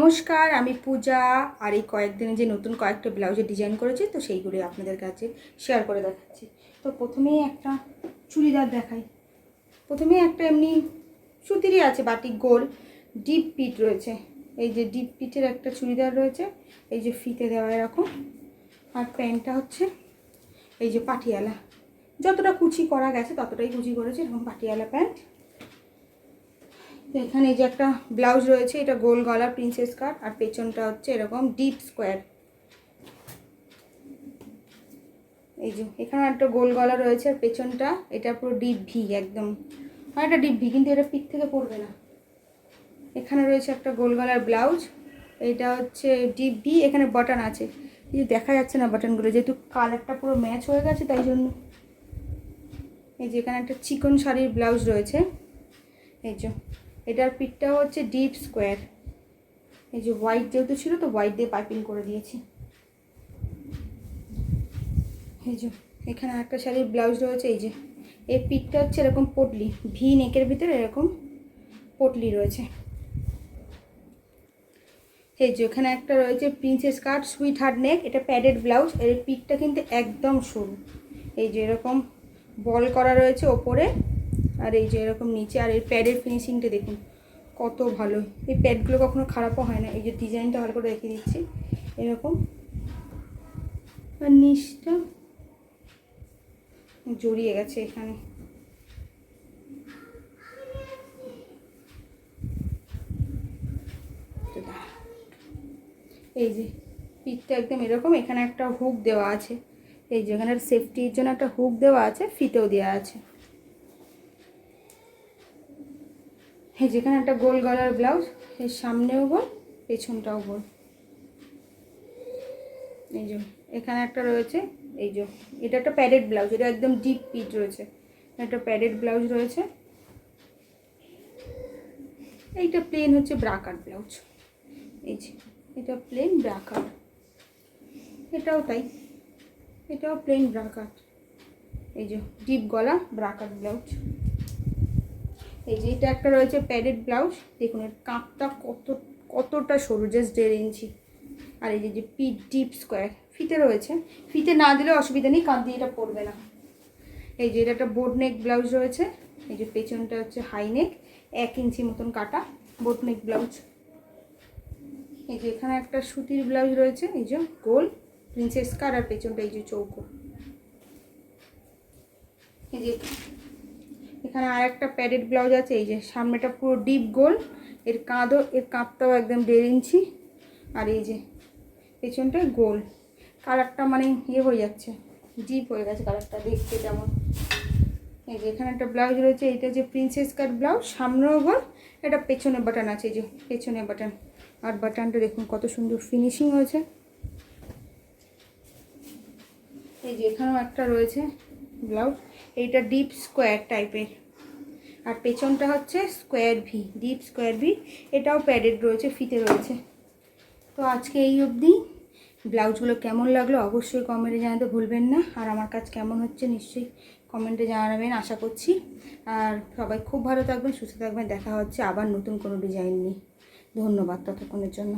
নমস্কার, আমি পূজা। আর এই কয়েকদিনে যে নতুন কয়েকটা ব্লাউজের ডিজাইন করেছি, তো সেইগুলি আপনাদের কাছে শেয়ার করে দেখাচ্ছি। তো প্রথমেই একটা চুড়িদার দেখাই। প্রথমেই একটা এমনি সুতিরই আছে, বাটি গোল ডিপ পিট রয়েছে। এই যে ডিপ পিটের একটা চুড়িদার রয়েছে, এই যে ফিতে দেওয়া এরকম। আর প্যান্টটা হচ্ছে এই যে পাটিয়ালা। যতটা কুচি করা গেছে, ততটাই কুচি করেছে, এরকম পাটিয়ালা প্যান্ট। তো এখানে এই যে একটা ব্লাউজ রয়েছে, এটা গোল গলা প্রিন্সেস কাট আর পেছনটা হচ্ছে এরকম ডিপ স্কোয়ার এই যে, এখানে একটা গোল গলা রয়েছে আর পেছনটা, এটা পুরো ডিপ ভি একদম। আর একটা ডিপ ভি কিন্তু এটা পিক থেকে পড়বে না। এখানে রয়েছে একটা গোল গলার ব্লাউজ, এটা হচ্ছে ডিপ ভি এখানে বাটন আছে। এই দেখা যাচ্ছে না বাটনগুলো যেহেতু কালারটা পুরো ম্যাচ হয়ে গেছে, তাই জন্য। এই যে এখানে একটা চিকন শাড়ির ব্লাউজ রয়েছে। এই যে এটার পিঠটা হচ্ছে ডিপ স্কোয়ার এই যে হোয়াইট যেহেতু ছিল তো হোয়াইট দিয়ে পাইপিং করে দিয়েছি। এই যে, এখানে একটা শাড়ির ব্লাউজ রয়েছে, এই যে। এর পিঠটা হচ্ছে এরকম পটলি ভি নেকের ভিতরে এরকম পটলি রয়েছে। এই যে, এখানে একটা রয়েছে princess cut sweetheart neck এটা প্যাডেড ব্লাউজ এর পিঠটা কিন্তু একদম সরু। এই যে, এরকম বল করা রয়েছে ওপরে। আর এই যে এরকম নিচে, আর এই প্যাডের ফিনিশিংটা দেখুন, কত ভালো। এই প্যাডগুলো কখনো খারাপও হয় না, এই যে ডিজাইনটা ভালো করে রেখে দিচ্ছি, এরকম। আর নিচটা জড়িয়ে গেছে এখানে। এই যে পিঠটা একদম এরকম, এখানে একটা হুক দেওয়া আছে। এই যে এখানে সেফটির জন্য একটা হুক দেওয়া আছে, ফিতেও দেওয়া আছে এই যেখানে একটা গোল গলার ব্লাউজ, এর সামনেও গোল, পেছনটাও গোল। এই যে, এখানে একটা রয়েছে, এই যে, এটা একটা প্যাডেড ব্লাউজ, এটা একদম ডিপ পিট রয়েছে। একটা প্যাডেড ব্লাউজ রয়েছে। এইটা প্লেন হচ্ছে ব্রাকার ব্লাউজ। এই যে, এটা প্লেন ব্রাকার এটাও তাই, এটাও প্লেন ব্রাকার এই যে ডিপ গলা ব্রাকার ব্লাউজ। এই যে এটা একটা রয়েছে প্যাডেড ব্লাউজ দেখুন, এর কাঁপটা কত, কতটা সরু জাস্ট দেড় ইঞ্চি। আর এই যে পিট ডিপ স্কোয়ার ফিতে রয়েছে। ফিতে না দিলে অসুবিধা নেই, কাঁধ দিয়ে এটা পড়বে না। এই যে, এটা একটা বোর্ড নেক ব্লাউজ রয়েছে। এই যে, পেছনটা হচ্ছে হাই নেক এক ইঞ্চি মতন কাটা বোর্ড নেক ব্লাউজ এই যে, এখানে একটা সুতির ব্লাউজ রয়েছে, এই যে, গোল প্রিন্সেস কার আর পেছনটা এই যে চৌকো। এই যে এখানে আর একটা প্যাডেড ব্লাউজ আছে, এই যে সামনেটা পুরো ডিপ গোল এর কাঁধও, এর কাঁধটাও একদম দেড় ইঞ্চি, আর এই যে পেছনটা গোল কালারটা মানে ইয়ে হয়ে যাচ্ছে ডিপ হয়ে গেছে কালারটা দেখতে যেমন। এই যে এখানে একটা ব্লাউজ রয়েছে এটা যে প্রিন্সেস কাট ব্লাউজ সামনেও গোল এটা পেছনে বাটন আছে, এই যে পেছনে বাটন আর বাটনটা দেখুন কত সুন্দর ফিনিশিং হয়েছে। এই যে এখানেও একটা রয়েছে ব্লাউজ এইটা ডিপ স্কোয়ার টাইপের আর পেছনটা হচ্ছে square V deep square V এটাও প্যাডেড রয়েছে, ফিতে রয়েছে। তো আজকে এই অবধি। ব্লাউজগুলো কেমন লাগল অবশ্যই কমেন্টে জানাতে ভুলবেন না। আর আমার কাজ কেমন হচ্ছে নিশ্চয়ই কমেন্টে জানাবেন, আশা করছি। আর সবাই খুব ভালো থাকবেন, সুস্থ থাকবেন। দেখা হচ্ছে আবার নতুন কোনো ডিজাইন নিয়ে। ধন্যবাদ ততক্ষণের জন্য।